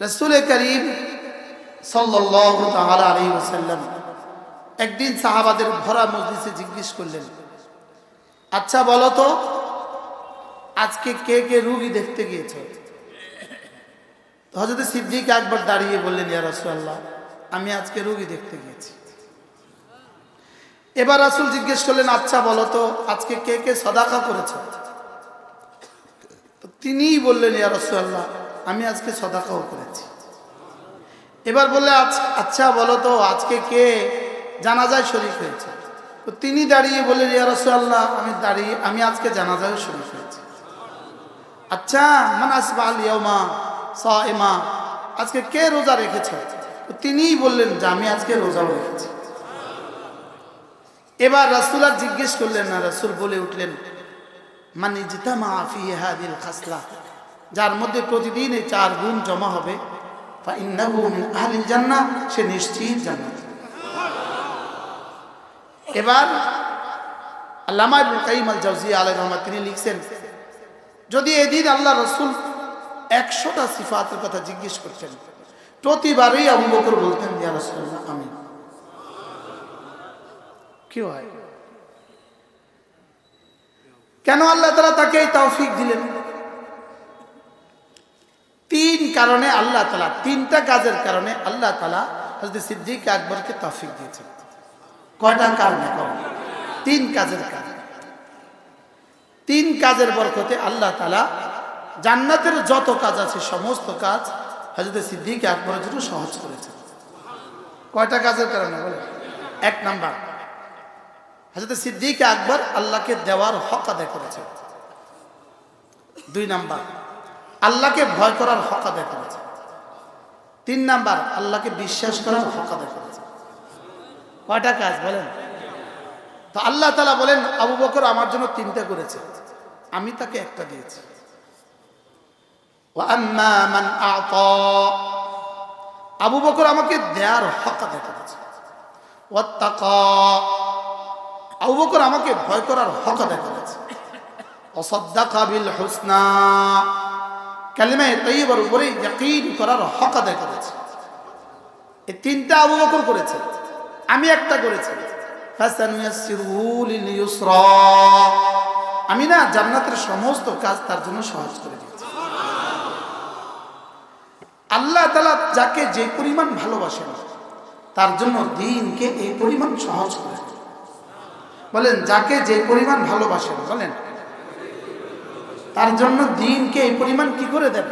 রসুল করিম ওয়াসাল্লাম একদিন সাহাবাদের ভরা মজলিসে জিজ্ঞেস করলেন আচ্ছা বলো তো, আজকে কে কে রুগী দেখতে গিয়েছে? হজরত সিদ্দিক একবার দাঁড়িয়ে বললেন, ইয়া রাসূলুল্লাহ, আমি আজকে রুগী দেখতে গিয়েছি। এবার রাসূল জিজ্ঞেস করলেন আচ্ছা বলো তো, আজকে কে কে সদাকা করেছে? তিনিই বললেন, ইয়া রাসূলুল্লাহ আমি আজকে সদাকাও করেছি। এবার বললে আচ- আচ্ছা বলো তো, আজকে কে? জানাজায় শরীক হয়েছে। তো তিনি দাঁড়িয়ে বললেন ইয়া রাসূলুল্লাহ, আমি দাঁড়িয়ে, আমি আজকে জানাজায় শরীক হয়েছি। আচ্ছা মান আসবাল ইয়াউমা সাইমা, আজকে কে রোজা রেখেছে? তো তিনিই বললেন যে, আমি আজকে রোজাও রেখেছি। এবার রাসূল আর জিজ্ঞেস করলেন না, রাসূল বলে উঠলেন মানে জিতামা ফি হাদিল খাসলা? যার মধ্যে প্রতিদিন এই চার গুণ জমা হবে। আহলিল জান্নাহ, সে নিশ্চিত জান্নাত। এবার আল্লামা তিনি লিখছেন, যদি এদিন আল্লাহ রসুল একশোটা সিফাতের কথা জিজ্ঞেস করতেন, প্রতিবারই আবু বলতেন, ইয়া আমি কি হয়? কেন আল্লাহ তালা তাকে এই তৌফিক দিলেন? কারণে আল্লাহ তালা, তিনটা কাজের কারণে আল্লাহ তালা হজরত সিদ্দিক আকবরকে তফিক দিয়েছেন। কয়টা কারণে? তিন কাজের কারণে। তিন কাজের বরকতে আল্লাহ তালা জান্নাতের যত কাজ আছে, সমস্ত কাজ হজরত সিদ্দিক আকবরের জন্য সহজ করেছে কয়টা কাজের কারণে বলে এক নাম্বার হজরত সিদ্দিক আকবর আল্লাহকে দেওয়ার হক আদায় করেছে দুই নাম্বার আল্লাহকে ভয় করার হকা দেখা করেছে। তিন নাম্বার, আল্লাহকে বিশ্বাস করার হকা দেখা করেছে। কয়টা কাজ বলেন? তো আল্লাহ তালা বলেন, আবু বকর আমার জন্য তিনটা করেছে। আমি তাকে একটা দিয়েছি। আবু বকর আমাকে দেয়ার হকা দেখা করেছে। আবু বকর আমাকে ভয় করার হকা দেখা করেছে। অসদ্দা কাবিল হোসনা। কালিমায় তৈবার উপরে করার হক আদায় করেছে। এই তিনটা আবু বকর করেছে, আমি একটা করেছি। আমি না জান্নাতের সমস্ত কাজ তার জন্য সহজ করে দিয়েছি। আল্লাহ তালা যাকে যে পরিমাণ ভালোবাসেন, তার জন্য দিনকে এই পরিমাণ সহজ করে। বলেন, যাকে যে পরিমাণ ভালোবাসেন, বলেন তার জন্য দিনকে এই পরিমাণ কি করে দেন